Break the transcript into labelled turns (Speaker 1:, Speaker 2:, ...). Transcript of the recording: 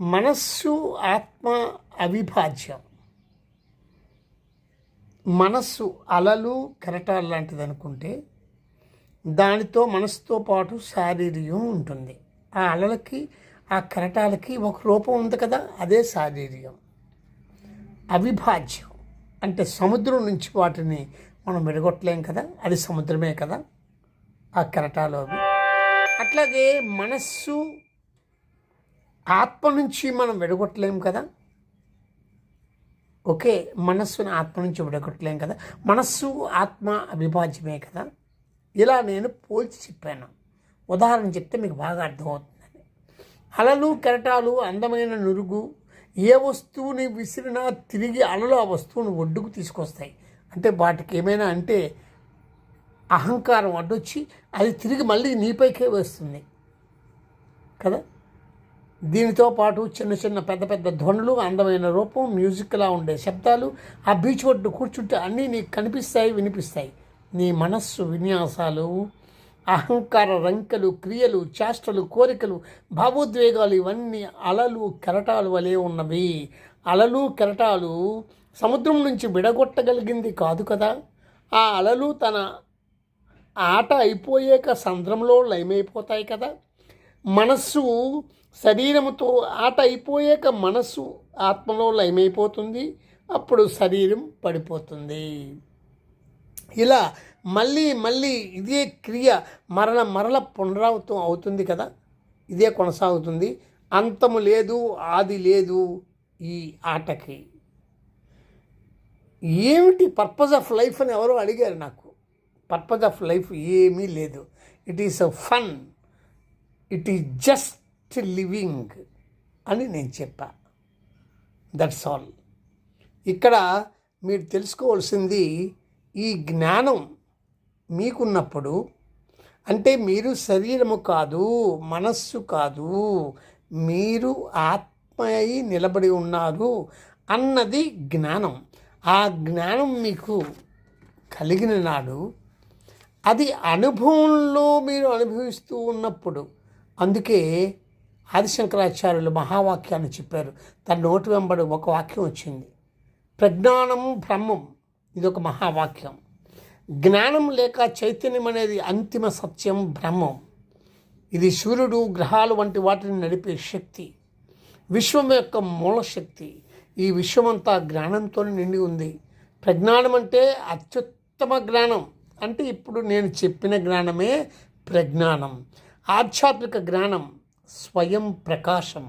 Speaker 1: మనస్సు ఆత్మ అవిభాజ్యం. మనస్సు అలలు కెరటాలు లాంటిది అనుకుంటే దానితో మనసుతో పాటు శారీరయం ఉంటుంది. ఆ అలలకి ఆ కెరటాలకి ఒక రూపం ఉంది కదా అదే శారీరయం. అవిభాజ్యం. అంటే సముద్రం నుంచి వాటిని మనం విడగొట్టలేం కదా అది సముద్రమే కదా ఆ కెరటాలు అవి. అట్లాగే మనస్సు ఆత్మ నుంచి మనం విడగొట్టలేం కదా? ఓకే మనస్సును ఆత్మ నుంచి విడగొట్టలేం కదా? మనస్సు ఆత్మ అవిభాజ్యమే కదా? ఇలా నేను పోల్చి చెప్పాను. ఉదాహరణ చెప్తే మీకు బాగా అర్థమవుతుందని అలలు కెరటాలు అందమైన నురుగు ఏ వస్తువుని విసిరినా తిరిగి అలలు ఆ వస్తువును ఒడ్డుకు తీసుకొస్తాయి. అంటే వాటికి ఏమైనా అంటే అహంకారం అడ్డొచ్చి అది తిరిగి మళ్ళీ నీపైకే వేస్తుంది. కదా? దీనితో పాటు చిన్న చిన్న పెద్ద పెద్ద ధ్వనులు అందమైన రూపం మ్యూజిక్లా ఉండే శబ్దాలు ఆ బీచ్ ఒడ్డు కూర్చుంటే అన్నీ నీకు కనిపిస్తాయి వినిపిస్తాయి. నీ మనస్సు విన్యాసాలు అహంకార రంకెలు క్రియలు చేష్టలు కోరికలు భావోద్వేగాలు ఇవన్నీ అలలు కెరటాలు వలె ఉన్నవి. అలలు కెరటాలు సముద్రం నుంచి విడగొట్టగలిగింది కాదు కదా. ఆ అలలు తన ఆట అయిపోయాక సంద్రంలో లయమైపోతాయి కదా. మనస్సు శరీరముతో ఆట అయిపోయాక మనస్సు ఆత్మలో లయమైపోతుంది అప్పుడు శరీరం పడిపోతుంది. ఇలా మళ్ళీ మళ్ళీ ఇదే క్రియ మరల మరల పునరావృతం అవుతుంది కదా? ఇదే కొనసాగుతుంది. అంతము లేదు ఆది లేదు ఈ ఆటకి. ఏమిటి పర్పస్ ఆఫ్ లైఫ్ అని ఎవరో అడిగారు నాకు. పర్పస్ ఆఫ్ లైఫ్ ఏమీ లేదు. It is a fun it is just living అని నేను చెప్పా. దట్స్ ఆల్ ఇక్కడ మీరు తెలుసుకోవాల్సింది ఈ జ్ఞానం మీకున్నప్పుడు అంటే మీరు శరీరము కాదు మనస్సు కాదు మీరు ఆత్మ అయి నిలబడి ఉన్నారు అన్నది జ్ఞానం. ఆ జ్ఞానం మీకు కలిగిన నాడు అది అనుభవంలో మీరు అనుభవిస్తూ ఉన్నప్పుడు అందుకే ఆదిశంకరాచార్యులు మహావాక్యాన్ని చెప్పారు. తన నోటి వెంబడి ఒక వాక్యం వచ్చింది. ప్రజ్ఞానం బ్రహ్మం. ఇది ఒక మహావాక్యం. జ్ఞానం లేక చైతన్యం అనేది అంతిమ సత్యం బ్రహ్మం. ఇది సూర్యుడు గ్రహాలు వంటి వాటిని నడిపే శక్తి. విశ్వం యొక్క మూల శక్తి. ఈ విశ్వమంతా జ్ఞానంతో నిండి ఉంది. ప్రజ్ఞానం అంటే అత్యుత్తమ జ్ఞానం. అంటే ఇప్పుడు నేను చెప్పిన జ్ఞానమే ప్రజ్ఞానం. ఆధ్యాత్మిక జ్ఞానం స్వయం ప్రకాశం.